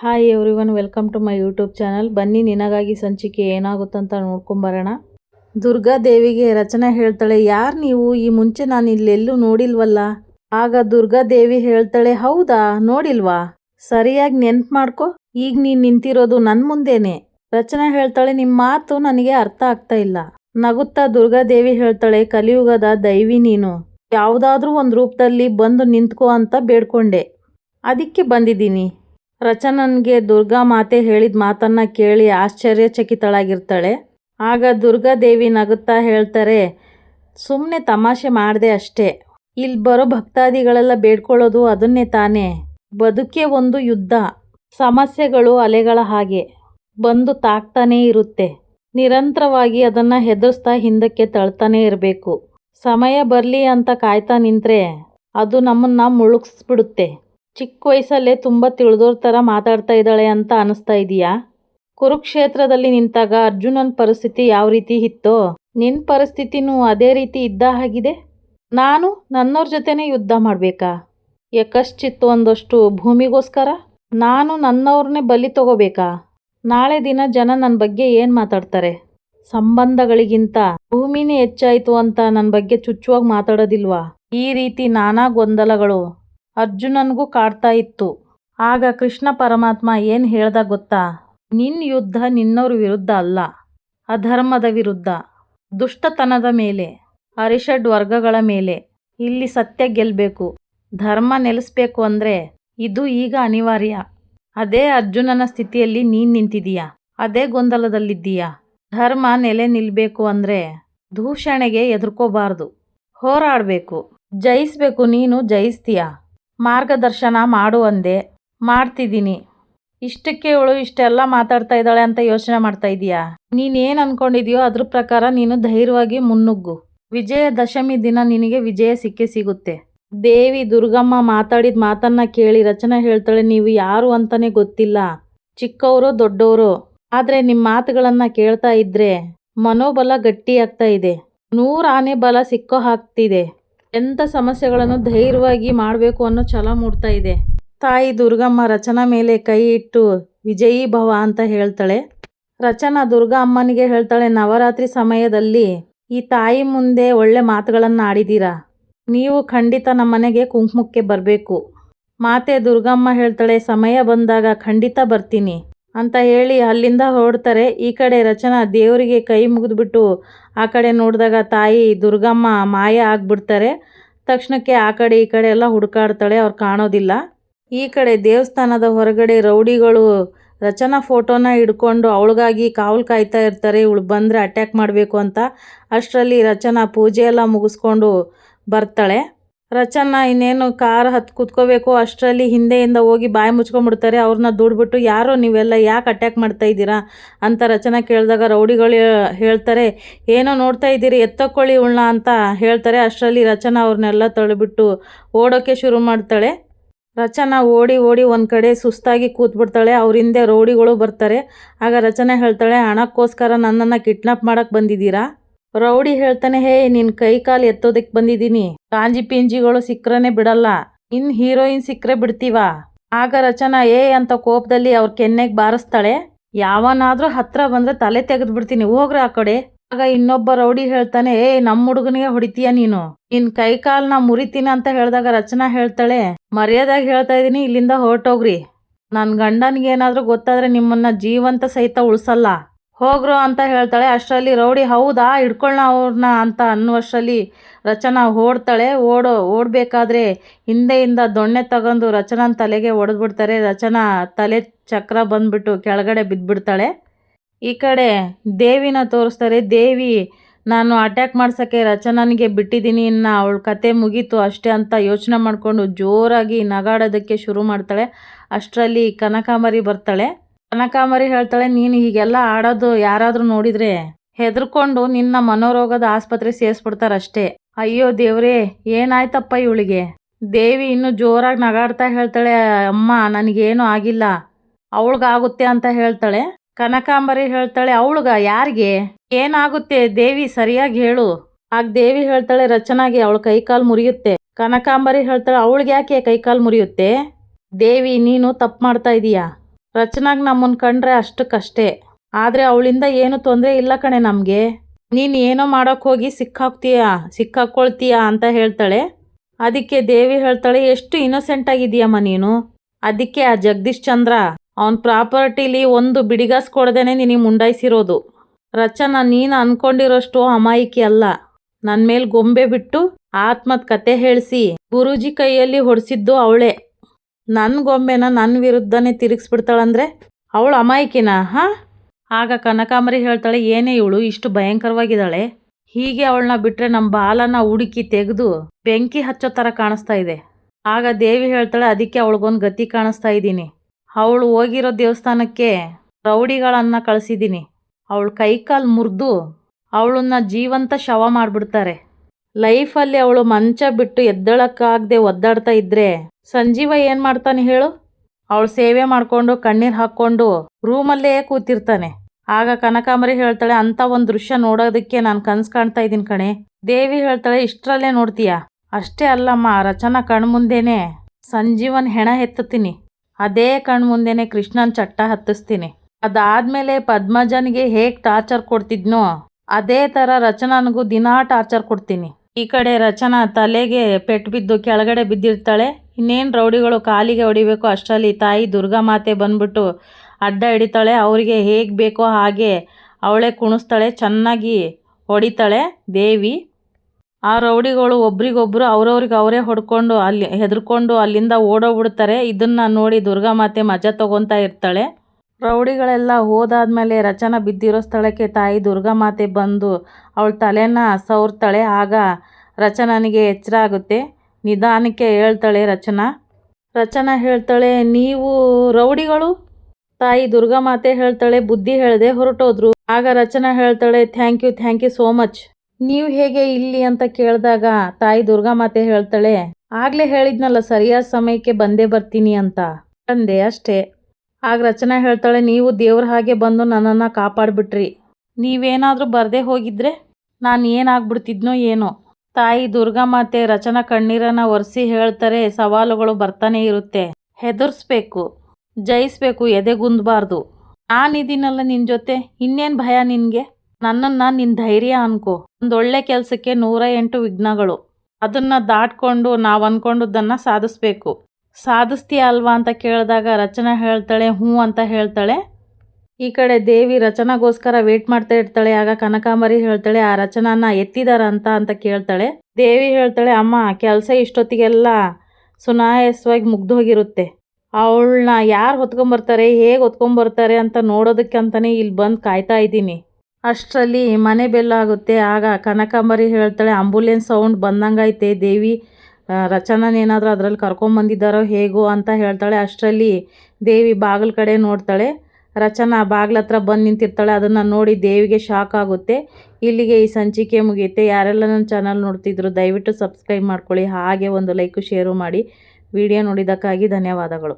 Hi everyone welcome to my YouTube channel ಬನ್ನಿ, ನಿನಗಾಗಿ ಸಂಚಿಕೆ ಏನಾಗುತ್ತಂತ ನೋಡ್ಕೊಂಬರೋಣ ದುರ್ಗಾದೇವಿಗೆ ರಚನೆ ಹೇಳ್ತಾಳೆ, ಯಾರು ನೀವು? ಈ ಮುಂಚೆ ನಾನು ಇಲ್ಲೆಲ್ಲೂ ನೋಡಿಲ್ವಲ್ಲ? ಆಗ ದುರ್ಗಾದೇವಿ ಹೇಳ್ತಾಳೆ, ಹೌದಾ, ನೋಡಿಲ್ವಾ? ಸರಿಯಾಗಿ ನೆನ್ಪು ಮಾಡ್ಕೊ. ಈಗ ನೀನು ನಿಂತಿರೋದು ನನ್ನ ಮುಂದೇನೆ. ರಚನೆ ಹೇಳ್ತಾಳೆ ನಿಮ್ಮ ಮಾತು ನನಗೆ ಅರ್ಥ ಆಗ್ತಾ ಇಲ್ಲ. ನಗುತ್ತಾ ದುರ್ಗಾದೇವಿ ಹೇಳ್ತಾಳೆ, ಕಲಿಯುಗದ ದೈವಿ ನೀನು. ಯಾವುದಾದ್ರೂ ಒಂದು ರೂಪದಲ್ಲಿ ಬಂದು ನಿಂತ್ಕೋ ಅಂತ ಬೇಡ್ಕೊಂಡೆ. ಅದಕ್ಕೆ ಬಂದಿದ್ದೀನಿ. ರಚನನ್ಗೆ ದುರ್ಗಾ ಮಾತೆ ಹೇಳಿದ ಮಾತನ್ನ ಕೇಳಿ ಆಶ್ಚರ್ಯಚಕಿತಳಾಗಿರ್ತಾಳೆ. ಆಗ ದುರ್ಗಾದೇವಿ ನಗುತ್ತಾ ಹೇಳ್ತಾರೆ ಸುಮ್ಮನೆ ತಮಾಷೆ ಮಾಡಿದೆ ಅಷ್ಟೇ. ಇಲ್ಲಿ ಬರೋ ಭಕ್ತಾದಿಗಳೆಲ್ಲ ಬೇಡ್ಕೊಳ್ಳೋದು ಅದನ್ನೇ ತಾನೇ. ಬದುಕೆ ಒಂದು ಯುದ್ಧ. ಸಮಸ್ಯೆಗಳು ಅಲೆಗಳ ಹಾಗೆ. ಬಂದು ತಾಕ್ತಾನೇ ಇರುತ್ತೆ. ನಿರಂತರವಾಗಿ ಅದನ್ನು ಹೆದರ್ಸ್ತಾ ಹಿಂದಕ್ಕೆ ತಳ್ತಾನೇ ಇರಬೇಕು. ಸಮಯ ಬರಲಿ ಅಂತ ಕಾಯ್ತಾ ನಿಂತರೆ, ಅದು ನಮ್ಮನ್ನು ಮುಳುಗಿಸ್ಬಿಡುತ್ತೆ. ಚಿಕ್ಕ ವಯಸ್ಸಲ್ಲೇ ತುಂಬ ತಿಳಿದೋರ್ ಥರ ಮಾತಾಡ್ತಾ ಇದ್ದಾಳೆ ಅಂತ ಅನಿಸ್ತಾ ಇದೆಯಾ? ಕುರುಕ್ಷೇತ್ರದಲ್ಲಿ ನಿಂತಾಗ ಅರ್ಜುನನ ಪರಿಸ್ಥಿತಿ ಯಾವ ರೀತಿ ಇತ್ತೋ? ನಿನ್ನ ಪರಿಸ್ಥಿತಿನೂ ಅದೇ ರೀತಿ ಇದ್ದ ಹಾಗಿದೆ? ನಾನು ನನ್ನವ್ರ ಜೊತೆನೇ ಯುದ್ಧ ಮಾಡಬೇಕಾ? ಯಾಕಷ್ಟಿತ್ತು ಒಂದಷ್ಟು ಭೂಮಿಗೋಸ್ಕರ? ನಾನು ನನ್ನವ್ರನ್ನೇ ಬಲಿ ತಗೋಬೇಕಾ? ನಾಳೆ ದಿನ ಜನ ನನ್ನ ಬಗ್ಗೆ ಏನು ಮಾತಾಡ್ತಾರೆ? ಸಂಬಂಧಗಳಿಗಿಂತ ಭೂಮಿನೇ ಹೆಚ್ಚಾಯಿತು ಅಂತ ನನ್ನ ಬಗ್ಗೆ ಚುಚ್ಚುವಾಗಿ ಮಾತಾಡೋದಿಲ್ವಾ? ಈ ರೀತಿ ನಾನಾ ಗೊಂದಲಗಳು. ಅರ್ಜುನನ್ಗೂ ಕಾಡ್ತಾ ಇತ್ತು. ಆಗ ಕೃಷ್ಣ ಪರಮಾತ್ಮ ಏನು ಹೇಳ್ದ ಗೊತ್ತಾ? ನಿನ್ನ ಯುದ್ಧ ನಿನ್ನವ್ರ ವಿರುದ್ಧ ಅಲ್ಲ, ಅಧರ್ಮದ ವಿರುದ್ಧ, ದುಷ್ಟತನದ ಮೇಲೆ, ಅರಿಷಡ್ ವರ್ಗಗಳ ಮೇಲೆ. ಇಲ್ಲಿ ಸತ್ಯ ಗೆಲ್ಲಬೇಕು ಧರ್ಮ ನೆಲೆಸ್ಬೇಕು ಅಂದರೆ ಇದು ಈಗ ಅನಿವಾರ್ಯ. ಅದೇ ಅರ್ಜುನನ ಸ್ಥಿತಿಯಲ್ಲಿ ನೀನು ನಿಂತಿದೀಯಾ? ಅದೇ ಗೊಂದಲದಲ್ಲಿದ್ದೀಯಾ? ಧರ್ಮ ನೆಲೆ ನಿಲ್ಲಬೇಕು ಅಂದರೆ ದೂಷಣೆಗೆ ಎದುರ್ಕೋಬಾರ್ದು. ಹೋರಾಡಬೇಕು, ಜಯಿಸ್ಬೇಕು ನೀನು ಜಯಿಸ್ತೀಯ? ಮಾರ್ಗದರ್ಶನ ಮಾಡು ಅಂದೆ. ಮಾಡ್ತಿದ್ದೀನಿ. ಇಷ್ಟಕ್ಕೆ ಇವಳು ಇಷ್ಟೆಲ್ಲ ಮಾತಾಡ್ತಾ ಇದ್ದಾಳೆ ಅಂತ ಯೋಚನೆ ಮಾಡ್ತಾ ಇದೀಯಾ? ನೀನೇನು ಅನ್ಕೊಂಡಿದ್ಯೋ ಅದ್ರ ಪ್ರಕಾರ ನೀನು ಧೈರ್ಯವಾಗಿ ಮುನ್ನುಗ್ಗು. ವಿಜಯದಶಮಿ ದಿನ ನಿನಗೆ ವಿಜಯ ಸಿಕ್ಕೇ ಸಿಗುತ್ತೆ. ದೇವಿ ದುರ್ಗಮ್ಮ ಮಾತಾಡಿದ ಮಾತನ್ನ ಕೇಳಿ ರಚನೆ ಹೇಳ್ತಾಳೆ, ನೀವು ಯಾರು ಅಂತಾನೆ ಗೊತ್ತಿಲ್ಲ. ಚಿಕ್ಕವರು, ದೊಡ್ಡವರು. ಆದರೆ ನಿಮ್ಮ ಮಾತುಗಳನ್ನ ಕೇಳ್ತಾ ಇದ್ರೆ ಮನೋಬಲ ಗಟ್ಟಿಯಾಗ್ತಾ ಇದೆ. ನೂರಾನೆ ಆನೆ ಬಲ ಸಿಕ್ಕೋ ಹಾಕ್ತಿದೆ ಎಂಥ ಸಮಸ್ಯೆಗಳನ್ನು ಧೈರ್ಯವಾಗಿ ಮಾಡಬೇಕು ಅನ್ನೋ ಛಲ ಮೂಡ್ತಾ ಇದೆ. ತಾಯಿ ದುರ್ಗಮ್ಮ ರಚನಾ ಮೇಲೆ ಕೈ ಇಟ್ಟು ವಿಜಯೀ ಭವ ಅಂತ ಹೇಳ್ತಾಳೆ. ರಚನಾ ದುರ್ಗಾ ಅಮ್ಮನಿಗೆ ಹೇಳ್ತಾಳೆ, ನವರಾತ್ರಿ ಸಮಯದಲ್ಲಿ ಈ ತಾಯಿ ಮುಂದೆ ಒಳ್ಳೆ ಮಾತುಗಳನ್ನು ಆಡಿದ್ದೀರಾ ನೀವು ಖಂಡಿತ ನಮ್ಮನೆಗೆ ಕುಂಕುಮಕ್ಕೆ ಬರಬೇಕು. ಮಾತೆ ದುರ್ಗಮ್ಮ ಹೇಳ್ತಾಳೆ, ಸಮಯ ಬಂದಾಗ ಖಂಡಿತ ಬರ್ತೀನಿ. ಅಂತ ಹೇಳಿ ಅಲ್ಲಿಂದ ಹೊರಡ್ತಾರೆ. ಈ ಕಡೆ ರಚನಾ ದೇವರಿಗೆ ಕೈ ಮುಗಿದ್ಬಿಟ್ಟು ಆ ಕಡೆ ನೋಡಿದಾಗ ತಾಯಿ ದುರ್ಗಮ್ಮ ಮಾಯ ಆಗಿಬಿಡ್ತಾರೆ. ತಕ್ಷಣಕ್ಕೆ ಆ ಕಡೆ ಈ ಕಡೆ ಎಲ್ಲ ಹುಡುಕಾಡ್ತಾಳೆ, ಅವ್ರು ಕಾಣೋದಿಲ್ಲ. ಈ ಕಡೆ ದೇವಸ್ಥಾನದ ಹೊರಗಡೆ ರೌಡಿಗಳು ರಚನಾ ಫೋಟೋನ ಹಿಡ್ಕೊಂಡು ಅವಳಿಗಾಗಿ ಕಾವಲು ಕಾಯ್ತಾ ಇರ್ತಾರೆ, ಇವಳು ಬಂದರೆ ಅಟ್ಯಾಕ್ ಮಾಡಬೇಕು ಅಂತ. ಅಷ್ಟರಲ್ಲಿ ರಚನಾ ಪೂಜೆ ಎಲ್ಲ ಮುಗಿಸ್ಕೊಂಡು ಬರ್ತಾಳೆ. ರಚನಾ ಇನ್ನೇನು ಕಾರ್ ಹತ್ತು ಕೂತ್ಕೋಬೇಕು, ಅಷ್ಟರಲ್ಲಿ ಹಿಂದೆಯಿಂದ ಹೋಗಿ ಬಾಯಿ ಮುಚ್ಕೊಂಡ್ಬಿಡ್ತಾರೆ ಅವ್ರನ್ನ ದುಡ್ಬಿಟ್ಟು, ಯಾರೋ ನೀವೆಲ್ಲ ಯಾಕೆ ಅಟ್ಯಾಕ್ ಮಾಡ್ತಾ ಇದ್ದೀರಾ? ಅಂತ ರಚನಾ ಕೇಳಿದಾಗ ರೌಡಿಗಳು ಹೇಳ್ತಾರೆ, ಏನೋ ನೋಡ್ತಾ ಇದ್ದೀರಿ, ಎತ್ತಕೊಳ್ಳಿ ಉಳ್ಳ ಅಂತ ಹೇಳ್ತಾರೆ. ಅಷ್ಟರಲ್ಲಿ ರಚನಾ ಅವ್ರನ್ನೆಲ್ಲ ತಳ್ಳಿಬಿಟ್ಟು ಓಡೋಕ್ಕೆ ಶುರು ಮಾಡ್ತಾಳೆ. ರಚನಾ ಓಡಿ ಓಡಿ ಒಂದು ಕಡೆ ಸುಸ್ತಾಗಿ ಕೂತ್ಬಿಡ್ತಾಳೆ, ಅವ್ರ ಹಿಂದೆ ರೌಡಿಗಳು ಬರ್ತಾರೆ. ಆಗ ರಚನಾ ಹೇಳ್ತಾಳೆ, ಹಣಕ್ಕೋಸ್ಕರ ನನ್ನನ್ನು ಕಿಡ್ನಾಪ್ ಮಾಡೋಕ್ಕೆ ಬಂದಿದ್ದೀರಾ? ರೌಡಿ ಹೇಳ್ತಾನೆ, ಹೇ, ನಿನ್ ಕೈ ಕಾಲು ಎತ್ತೋದಕ್ಕೆ ಬಂದಿದ್ದೀನಿ. ಕಾಂಜಿ ಪಿಂಜಿಗಳು ಸಿಕ್ಕ್ರೆನೆ ಬಿಡಲ್ಲ. ಇನ್ ಹೀರೋಯಿನ್ ಸಿಕ್ಕರೆ ಬಿಡ್ತೀವ? ಆಗ ರಚನಾ, ಏ, ಅಂತ ಕೋಪದಲ್ಲಿ ಅವ್ರ ಕೆನ್ನೆಗೆ ಬಾರಿಸ್ತಾಳೆ. ಯಾವನಾದ್ರೂ ಹತ್ರ ಬಂದ್ರೆ ತಲೆ ತೆಗೆದು ಬಿಡ್ತೀನಿ. ಹೋಗ್ರ ಆ ಕಡೆ. ಆಗ ಇನ್ನೊಬ್ಬ ರೌಡಿ ಹೇಳ್ತಾನೆ, ಏ ನಮ್ಮ ಹುಡುಗನಿಗೆ ಹೊಡಿತೀಯ ನೀನು? ನಿನ್ ಕೈ ಕಾಲ್ನ ಮುರಿತೀನಿ ಅಂತ ಹೇಳಿದಾಗ ರಚನಾ ಹೇಳ್ತಾಳೆ, ಮರ್ಯಾದಾಗ ಹೇಳ್ತಾ ಇದೀನಿ ಇಲ್ಲಿಂದ ಹೊರಟೋಗ್ರಿ. ನನ್ನ ಗಂಡನಿಗೆ ಏನಾದ್ರೂ ಗೊತ್ತಾದ್ರೆ ನಿಮ್ಮನ್ನ ಜೀವಂತ ಸಹಿತ ಉಳಿಸಲ್ಲ. ಹೋಗ್ರು ಅಂತ ಹೇಳ್ತಾಳೆ. ಅಷ್ಟರಲ್ಲಿ ರೌಡಿ, ಹೌದಾ ಹಿಡ್ಕೊಳ್ಳ ಅವ್ರನ್ನ ಅಂತ ಅನ್ನುವಷ್ಟರಲ್ಲಿ ರಚನಾ ಓಡ್ತಾಳೆ. ಓಡೋ, ಓಡಬೇಕಾದ್ರೆ ಹಿಂದೆಯಿಂದ ದೊಣ್ಣೆ ತಗೊಂಡು ರಚನಾನ ತಲೆಗೆ ಹೊಡೆದ್ಬಿಡ್ತಾರೆ ರಚನಾ ತಲೆ ಚಕ್ರ ಬಂದ್ಬಿಟ್ಟು ಕೆಳಗಡೆ ಬಿದ್ದುಬಿಡ್ತಾಳೆ ಈ ಕಡೆ ದೇವಿನ ತೋರಿಸ್ತಾರೆ. ದೇವಿ, ನಾನು ಅಟ್ಯಾಕ್ ಮಾಡ್ಸೋಕ್ಕೆ ರಚನನಿಗೆ ಬಿಟ್ಟಿದ್ದೀನಿ. ಇನ್ನು ಅವಳ ಕತೆ ಮುಗೀತು ಅಷ್ಟೇ ಅಂತ ಯೋಚನೆ ಮಾಡಿಕೊಂಡು ಜೋರಾಗಿ ನಗಾಡೋದಕ್ಕೆ ಶುರು ಮಾಡ್ತಾಳೆ. ಅಷ್ಟರಲ್ಲಿ ಕನಕಾಂಬರಿ ಬರ್ತಾಳೆ. ಕನಕಾಂಬರಿ ಹೇಳ್ತಾಳೆ, ನೀನು ಹೀಗೆಲ್ಲ ಆಡೋದು ಯಾರಾದರೂ ನೋಡಿದರೆ ಹೆದರ್ಕೊಂಡು ನಿನ್ನ ಮನೋರೋಗದ ಆಸ್ಪತ್ರೆ ಸೇರಿಸ್ಬಿಡ್ತಾರಷ್ಟೇ. ಅಯ್ಯೋ ದೇವ್ರೇ, ಏನಾಯ್ತಪ್ಪ ಇವಳಿಗೆ? ದೇವಿ ಇನ್ನು ಜೋರಾಗಿ ನಗಾಡ್ತಾ ಹೇಳ್ತಾಳೆ, ಅಮ್ಮ ನನಗೇನು ಆಗಿಲ್ಲ, ಅವಳಿಗಾಗುತ್ತೆ ಅಂತ ಹೇಳ್ತಾಳೆ. ಕನಕಾಂಬರಿ ಹೇಳ್ತಾಳೆ, ಅವಳಿಗ ಯಾರಿಗೆ? ಏನಾಗುತ್ತೆ? ದೇವಿ ಸರಿಯಾಗಿ ಹೇಳು. ಆಗ ದೇವಿ ಹೇಳ್ತಾಳೆ, ರಚನಾಗೆ ಅವಳ ಕೈಕಾಲು ಮುರಿಯುತ್ತೆ. ಕನಕಾಂಬರಿ ಹೇಳ್ತಾಳೆ ಅವಳಿಗೆ ಯಾಕೆ ಕೈಕಾಲು ಮುರಿಯುತ್ತೆ? ದೇವಿ, ನೀನು ತಪ್ಪು ಮಾಡ್ತಾ ಇದೀಯಾ? ರಚನಾಗ್ ನಮ್ಮನ್ನು ಕಂಡ್ರೆ ಅಷ್ಟಕ್ಕಷ್ಟೇ. ಆದರೆ ಅವಳಿಂದ ಏನು ತೊಂದರೆ ಇಲ್ಲ ಕಣೆ ನಮಗೆ. ನೀನು ಏನೋ ಮಾಡೋಕ್ಕೆ ಹೋಗಿ ಸಿಕ್ಕಾಕ್ತೀಯಾ? ಸಿಕ್ಕಾಕ್ಕೊಳ್ತೀಯಾ ಅಂತ ಹೇಳ್ತಾಳೆ. ಅದಕ್ಕೆ ದೇವಿ ಹೇಳ್ತಾಳೆ, ಎಷ್ಟು ಇನ್ನೋಸೆಂಟ್ ಆಗಿದೀಯಮ್ಮ ನೀನು. ಅದಕ್ಕೆ ಆ ಜಗದೀಶ್ ಚಂದ್ರ, ಅವನ ಪ್ರಾಪರ್ಟಿಲಿ ಒಂದು ಬಿಡಿಗಾಸ್ ಕೊಡ್ದೇನೆ ನಿನಗೆ ಮುಂಡಾಯಿಸಿರೋದು. ರಚನಾ, ನೀನು ಅನ್ಕೊಂಡಿರೋಷ್ಟು ಅಮಾಯಕಿ ಅಲ್ಲ. ನನ್ನ ಮೇಲೆ ಗೊಂಬೆ ಬಿಟ್ಟು ಆತ್ಮದ ಕತೆ ಹೇಳಿಸಿ, ಗುರೂಜಿ ಕೈಯಲ್ಲಿ ಹೊಡೆಸಿದ್ದು ಅವಳೇ. ನನ್ನ ಗೊಂಬೆನ ನನ್ನ ವಿರುದ್ಧನೇ ತಿರುಗಿಸ್ಬಿಡ್ತಾಳಂದ್ರೆ? ಅವಳು ಅಮಾಯಕಿನ, ಹಾಂ? ಆಗ ಕನಕಾಂಬರಿ ಹೇಳ್ತಾಳೆ, ಏನೇ ಇವಳು, ಇಷ್ಟು ಭಯಂಕರವಾಗಿದ್ದಾಳೆ. ಹೀಗೆ ಅವಳನ್ನ ಬಿಟ್ಟರೆ ನಮ್ಮ ಬಾಲನ ಹುಡುಕಿ ತೆಗೆದು ಬೆಂಕಿ ಹಚ್ಚೋ ಥರ ಕಾಣಿಸ್ತಾ ಇದೆ. ಆಗ ದೇವಿ ಹೇಳ್ತಾಳೆ, ಅದಕ್ಕೆ ಅವಳಿಗೊಂದು ಗತಿ ಕಾಣಿಸ್ತಾ ಇದ್ದೀನಿ. ಅವಳು ಹೋಗಿರೋ ದೇವಸ್ಥಾನಕ್ಕೆ ರೌಡಿಗಳನ್ನು ಕಳಿಸಿದ್ದೀನಿ. ಅವಳು ಕೈಕಾಲು ಮುರಿದು ಅವಳನ್ನ ಜೀವಂತ ಶವ ಮಾಡಿಬಿಡ್ತಾರೆ. ಲೈಫಲ್ಲಿ ಅವಳು ಮಂಚ ಬಿಟ್ಟು ಎದ್ದಳಕ್ಕಾಗದೆ ಒದ್ದಾಡ್ತಾ ಇದ್ರೆ ಸಂಜೀವ ಏನು ಮಾಡ್ತಾನೆ ಹೇಳು? ಅವಳು ಸೇವೆ ಮಾಡಿಕೊಂಡು, ಕಣ್ಣೀರು ಹಾಕ್ಕೊಂಡು ರೂಮಲ್ಲೇ ಕೂತಿರ್ತಾನೆ. ಆಗ ಕನಕಾಂಬರಿ ಹೇಳ್ತಾಳೆ, ಅಂಥ ಒಂದು ದೃಶ್ಯ ನೋಡೋದಕ್ಕೆ ನಾನು ಕನ್ಸ್ ಕಾಣ್ತಾ ಇದ್ದೀನಿ ಕಣೆ. ದೇವಿ ಹೇಳ್ತಾಳೆ, ಇಷ್ಟರಲ್ಲೇ ನೋಡ್ತೀಯ? ಅಷ್ಟೇ ಅಲ್ಲಮ್ಮ, ರಚನಾ ಕಣ್ಮುಂದೇನೆ ಸಂಜೀವನ್ ಹೆಣ ಎತ್ತುತ್ತೀನಿ ಅದೇ ಕಣ್ಮುಂದೆನೆ ಕೃಷ್ಣನ್ ಚಟ್ಟ ಹತ್ತಿಸ್ತೀನಿ. ಅದಾದ್ಮೇಲೆ ಪದ್ಮಜನಿಗೆ ಹೇಗೆ ಟಾರ್ಚರ್ ಕೊಡ್ತಿದ್ನೋ, ಅದೇ ಥರ ರಚನನಿಗೂ ದಿನಾ ಟಾರ್ಚರ್ ಕೊಡ್ತೀನಿ. ಈ ಕಡೆ ರಚನಾ ತಲೆಗೆ ಪೆಟ್ಟು ಬಿದ್ದು ಕೆಳಗಡೆ ಬಿದ್ದಿರ್ತಾಳೆ. ಇನ್ನೇನು ರೌಡಿಗಳು ಕಾಲಿಗೆ ಹೊಡಿಬೇಕು ಅಷ್ಟರಲ್ಲಿ ತಾಯಿ ದುರ್ಗಾ ಮಾತೆ ಬಂದ್ಬಿಟ್ಟು ಅಡ್ಡ ಹಿಡಿತಾಳೆ. ಅವರಿಗೆ ಹೇಗೆ ಬೇಕೋ ಹಾಗೆ ಅವಳೇ ಕುಣಿಸ್ತಾಳೆ. ಚೆನ್ನಾಗಿ ಹೊಡಿತಾಳೆ ದೇವಿ. ಆ ರೌಡಿಗಳು ಒಬ್ರಿಗೊಬ್ರು ಅವ್ರವ್ರಿಗೆ ಅವರೇ ಹೊಡ್ಕೊಂಡು ಅಲ್ಲಿ ಹೆದರ್ಕೊಂಡು ಅಲ್ಲಿಂದ ಓಡೋಗ್ಬಿಡ್ತಾರೆ. ಇದನ್ನು ನೋಡಿ ದುರ್ಗಾ ಮಾತೆ ಮಜಾ ತೊಗೊತಾ ಇರ್ತಾಳೆ. ರೌಡಿಗಳೆಲ್ಲ ಹೋದಾದ್ಮೇಲೆ ರಚನ ಬಿದ್ದಿರೋ ಸ್ಥಳಕ್ಕೆ ತಾಯಿ ದುರ್ಗಾಮಾತೆ ಬಂದು ಅವಳ ತಲೆನ ಸವರ್ತಾಳೆ ಆಗ ರಚನನಿಗೆ ಎಚ್ಚರ ಆಗುತ್ತೆ. ನಿಧಾನಕ್ಕೆ ಹೇಳ್ತಾಳೆ ರಚನಾ. ರಚನಾ ಹೇಳ್ತಾಳೆ, ನೀವು ರೌಡಿಗಳು? ತಾಯಿ ದುರ್ಗಾಮಾತೆ ಹೇಳ್ತಾಳೆ, ಬುದ್ಧಿ ಹೇಳದೆ ಹೊರಟೋದ್ರು. ಆಗ ರಚನಾ ಹೇಳ್ತಾಳೆ, thank you thank you so much. ನೀವು ಹೇಗೆ ಇಲ್ಲಿ? ಅಂತ ಕೇಳಿದಾಗ ತಾಯಿ ದುರ್ಗಾಮಾತೆ ಹೇಳ್ತಾಳೆ, ಆಗ್ಲೇ ಹೇಳಿದ್ನಲ್ಲ, ಸರಿಯಾದ ಸಮಯಕ್ಕೆ ಬಂದೇ ಬರ್ತೀನಿ ಅಂತ. ಅಂದೆ ಅಷ್ಟೇ. ಆಗ ರಚನಾ ಹೇಳ್ತಾಳೆ, ನೀವು ದೇವ್ರ ಹಾಗೆ ಬಂದು ನನ್ನನ್ನು ಕಾಪಾಡಿಬಿಟ್ರಿ. ನೀವೇನಾದರೂ ಬರದೇ ಹೋಗಿದ್ರೆ ನಾನು ಏನಾಗ್ಬಿಡ್ತಿದ್ನೋ ಏನೋ. ತಾಯಿ ದುರ್ಗಾಮಾತೆ ರಚನಾ ಕಣ್ಣೀರನ್ನು ಒರೆಸಿ ಹೇಳ್ತಾರೆ, ಸವಾಲುಗಳು ಬರ್ತಾನೆ ಇರುತ್ತೆ. ಹೆದರ್ಸ್ಬೇಕು, ಜಯಿಸ್ಬೇಕು, ಎದೆಗುಂದಬಾರ್ದು. ನಾನಿದ್ದೀನಲ್ಲ ನಿನ್ನ ಜೊತೆ. ಇನ್ನೇನು ಭಯ ನಿನಗೆ? ನನ್ನನ್ನು ನಿನ್ನ ಧೈರ್ಯ ಅನ್ಕೋ. ಒಂದೊಳ್ಳೆ ಕೆಲಸಕ್ಕೆ ನೂರ ಎಂಟು ವಿಘ್ನಗಳು. ಅದನ್ನು ದಾಟ್ಕೊಂಡು ನಾವು ಅಂದ್ಕೊಂಡದ್ದನ್ನು ಸಾಧಿಸ್ಬೇಕು. ಸಾಧಿಸ್ತೀಯ ಅಲ್ವಾ ಅಂತ ಕೇಳಿದಾಗ ರಚನಾ ಹೇಳ್ತಾಳೆ, ಹ್ಞೂ ಅಂತ ಹೇಳ್ತಾಳೆ. ಈ ಕಡೆ ದೇವಿ ರಚನಾಗೋಸ್ಕರ ವೇಟ್ ಮಾಡ್ತಾ ಇರ್ತಾಳೆ, ಆಗ ಕನಕಾಂಬರಿ ಹೇಳ್ತಾಳೆ, ಆ ರಚನಾನ ಎತ್ತಿದಾರ ಅಂತ ಅಂತ ಕೇಳ್ತಾಳೆ. ದೇವಿ ಹೇಳ್ತಾಳೆ, ಅಮ್ಮ, ಕೆಲಸ ಇಷ್ಟೊತ್ತಿಗೆಲ್ಲ ಸುನಾಯಾಸವಾಗಿ ಮುಗ್ದೋಗಿರುತ್ತೆ ಅವಳನ್ನ ಯಾರು ಹೊತ್ಕೊಂಬರ್ತಾರೆ, ಹೇಗೆ ಹೊತ್ಕೊಂಬರ್ತಾರೆ ಅಂತ ನೋಡೋದಕ್ಕೆ ಅಂತಲೇ ಇಲ್ಲಿ ಬಂದು ಕಾಯ್ತಾ ಇದ್ದೀನಿ. ಅಷ್ಟರಲ್ಲಿ ಮನೆ ಬೆಲ್ಲಾಗುತ್ತೆ ಆಗ ಕನಕಾಂಬರಿ ಹೇಳ್ತಾಳೆ ಆಂಬುಲೆನ್ಸ್ ಸೌಂಡ್ ಬಂದಂಗೈತೆ ದೇವಿ ರಚನನೇನಾದರೂ ಅದರಲ್ಲಿ ಕರ್ಕೊಂಬಂದಿದ್ದಾರೋ ಹೇಗೋ ಅಂತ ಹೇಳ್ತಾಳೆ. ಅಷ್ಟರಲ್ಲಿ ದೇವಿ ಬಾಗಿಲ ಕಡೆ ನೋಡ್ತಾಳೆ. ರಚನಾ ಬಾಗಿಲ ಹತ್ರ ಬಂದು ನಿಂತಿರ್ತಾಳೆ. ಅದನ್ನು ನೋಡಿ ದೇವಿಗೆ ಶಾಕ್ ಆಗುತ್ತೆ. ಇಲ್ಲಿಗೆ ಈ ಸಂಚಿಕೆ ಮುಗಿಯುತ್ತೆ ಯಾರೆಲ್ಲ ನನ್ನ ಚಾನಲ್ ನೋಡ್ತಿದ್ರು, ದಯವಿಟ್ಟು ಸಬ್ಸ್ಕ್ರೈಬ್ ಮಾಡ್ಕೊಳ್ಳಿ. ಹಾಗೆ ಒಂದು ಲೈಕು ಶೇರು ಮಾಡಿ. ವಿಡಿಯೋ ನೋಡಿದ್ದಕ್ಕಾಗಿ ಧನ್ಯವಾದಗಳು.